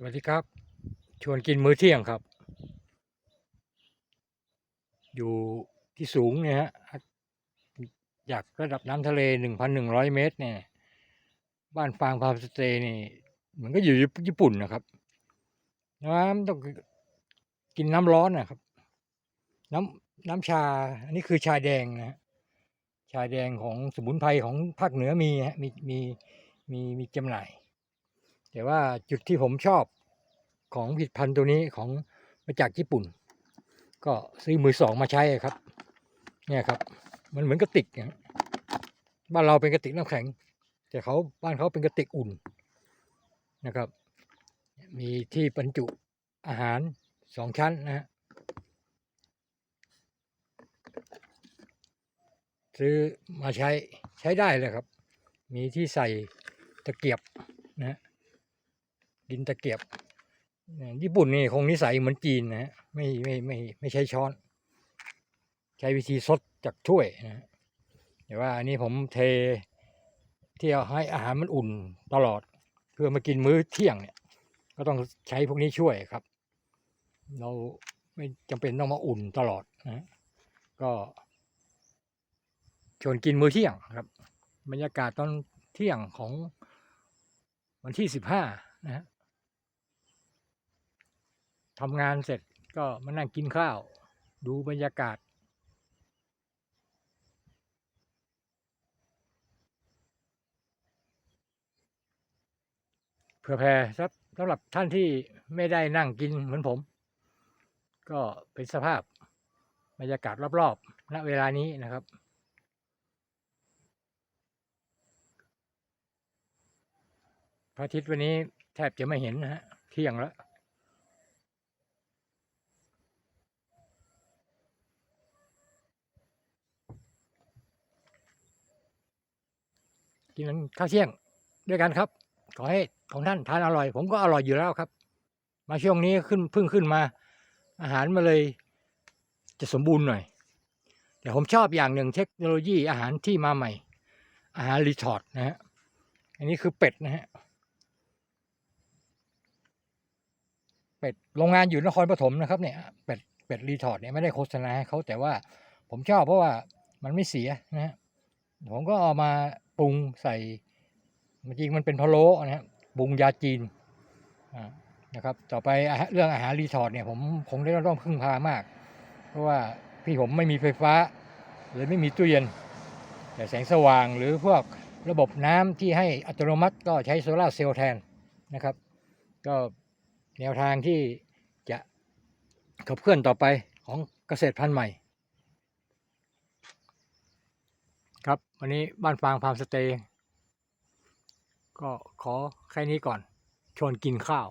สวัสดีครับ ชวนกินมื้อเที่ยงครับ อยู่ที่สูงเนี่ยฮะจากระดับน้ำทะเล1,100เมตร เนี่ย บ้านฟางฟามสเตย์นี่มือนก็อยู่ญี่ปุ่นนะครับ น้ำต้องกินน้ำร้อนนะครับ น้ำน้ำชา อันนี้คือชาแดงนะฮะชาแดงของสมุนไพรของภาคเหนือมีฮะมีมีมีมีจำหน่าย แต่ว่าจุดที่ผมชอบของผลิตภัณฑ์ตัวนี้ของมาจากญี่ปุ่น ก็ซื้อมือสองมาใช้ครับ เนี่ยครับ มันเหมือนกระติกนะฮะบ้านเราเป็นกระติกน้ำแข็ง แต่เขาบ้านเขาเป็นกระติกอุ่นนะครับ มีที่บรรจุอาหารสองชั้นนะฮะซื้อมาใช้ใช้ได้เลยครับ มีที่ใส่ตะเกียบนะฮะ ดินตะเกียบญี่ปุ่นนี่คงนิสัยเหมือนจีนนะฮะไม่ไม่ไม่ไม่ใช้ช้อน ใช้วิธีซดจากถ้วยนะแต่ว่าอันนี้ผมเทเที่เอาให้อาหารมันอุ่นตลอด เพื่อมากินมื้อเที่ยงเนี่ย ก็ต้องใช้พวกนี้ช่วยครับ เราไม่จำเป็นต้องมาอุ่นตลอดนะฮะก็ชวนกินมื้อเที่ยงครับ บรรยากาศตอนเที่ยงของวันที่สิบห้านะฮะ ทำงานเสร็จก็มานั่งกินข้าว ดูบรรยากาศ เผื่อแผ่ครับสำหรับท่านที่ไม่ได้นั่งกินเหมือนผม ก็เป็นสภาพบรรยากาศรอบๆ ณ เวลานี้นะครับพระอาทิตย์วันนี้แทบจะไม่เห็นนะฮะ เที่ยงแล้ว กินข้าวเที่ยงด้วยกันครับ ขอให้ของท่านทานอร่อย ผมก็อร่อยอยู่แล้วครับ มาช่วงนี้ขึ้นเพิ่งขึ้นมา อาหารมาเลยจะสมบูรณ์หน่อย แต่ผมชอบอย่างหนึ่งเทคโนโลยีอาหารที่มาใหม่ อาหารรีทอร์ดนะฮะอันนี้คือเป็ดนะฮะเป็ดโรงงานอยู่นครปฐมนะครับเนี่ยเป็ดเป็ดรีทอร์ดเนี่ยไม่ได้โฆษณาให้เขาแต่ว่าผมชอบเพราะว่ามันไม่เสียนะฮะผมก็เอามา ปรุงใส่จริงมันเป็นพะโล้นะฮะปรุงยาจีนนะครับ ต่อไปเรื่องอาหารรีสอร์ทเนี่ยผมคงได้ต้องพึ่งพามาก เพราะว่าพี่ผมไม่มีไฟฟ้าเลยไม่มีตู้เย็น แต่แสงสว่างหรือพวกระบบน้ำที่ให้อัตโนมัติก็ใช้โซลาร์เซลล์แทนนะครับ ก็แนวทางที่จะขับเคลื่อนต่อไปของเกษตรพันธุ์ใหม่ ครับวันนี้บ้านฟางฟาร์มสเตย์ก็ขอแค่นี้ก่อน ชวนกินข้าว